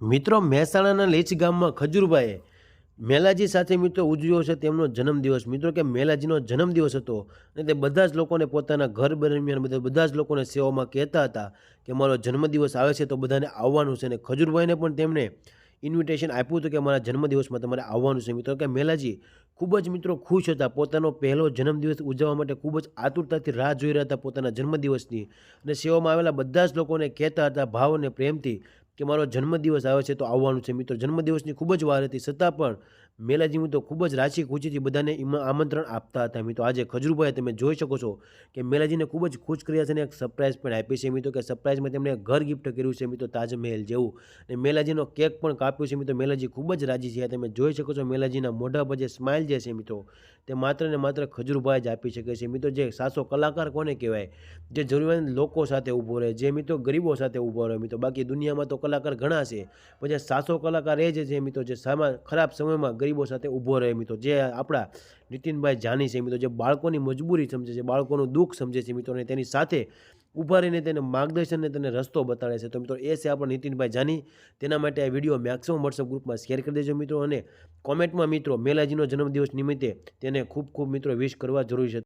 મિત્રો મહેસાણાના લેચ ગામમાં ખજૂરભાઈએ મેલાજી સાથે મિત્રો ઉજવ્યો છે તેમનો જન્મદિવસ. મિત્રો કે મેલાજીનો જન્મદિવસ હતો અને તે બધા જ લોકોને પોતાના ઘર દરમિયાન બધા બધા જ લોકોને સેવામાં કહેતા હતા કે મારો જન્મદિવસ આવે છે તો બધાને આવવાનું છે. અને ખજૂરભાઈને પણ તેમણે ઇન્વિટેશન આપ્યું હતું કે મારા જન્મદિવસમાં તમારે આવવાનું છે. મિત્રો કે મેલાજી ખૂબ જ મિત્રો ખુશ હતા. પોતાનો પહેલો જન્મદિવસ ઉજવવા માટે ખૂબ જ આતુરતાથી રાહ જોઈ રહ્યા હતા પોતાના જન્મદિવસની. અને સેવામાં આવેલા બધા જ લોકોને કહેતા હતા ભાવ અને પ્રેમથી કે મારો જન્મદિવસ આવે છે તો આવવાનું છે. મિત્રો, જન્મદિવસની ખૂબ જ વાર હતી. છતાં પણ મેલાજી મિત્રો ખૂબ જ રાશી ખુશીથી બધાને એમાં આમંત્રણ આપતા હતા. મિત્રો, આજે ખજરૂભાઈ તમે જોઈ શકો છો કે મેલાજીને ખૂબ જ ખુશ કર્યા છે અને એક સરપ્રાઈઝ પણ આપી છે. મિત્રો, કે સરપ્રાઈઝમાં તેમણે ઘર ગિફ્ટ કર્યું છે. મિત્રો, તાજમહેલ જેવું. અને મેલાજીનો કેક પણ કાપ્યો છે. મિત્રો, મેલાજી ખૂબ જ રાજી છે. તમે જોઈ શકો છો મેલાજીના મોઢા પર જે સ્માઇલ જે છે મિત્રો, તે માત્ર ને માત્ર ખજરૂભાઈ જ આપી શકે છે. મિત્રો, જે સાસો કલાકાર કોને કહેવાય? જે જરૂરિયાત લોકો સાથે ઊભો રહે, જે મિત્રો ગરીબો સાથે ઊભો રહે. મિત્રો, બાકી દુનિયામાં તો કલાકાર ઘણા છે. પછી સાસો કલાકાર એ જ છે મિત્રો, જે સામા, ખરાબ સમયમાં ગરીબો સાથે ઊભો રહે મિત્રો. જે આપણા નીતિનભાઈ જાની છે મિત્રો, જે બાળકોની મજબૂરી સમજે છે, બાળકોનું દુઃખ સમજે છે મિત્રો, અને તેની સાથે ઊભા રહીને તેને માર્ગદર્શન અને તેને રસ્તો બતાડે છે. તો મિત્રો, એ છે આપણા નીતિનભાઈ જાની. તેના માટે આ વીડિયો મેક્સિમમ વોટ્સઅપ ગ્રુપમાં શેર કરી દેજો મિત્રો, અને કોમેન્ટમાં મિત્રો, મેલાજીનો જન્મદિવસ નિમિત્તે તેને ખૂબ ખૂબ મિત્રો વિશ કરવા જરૂરી છે.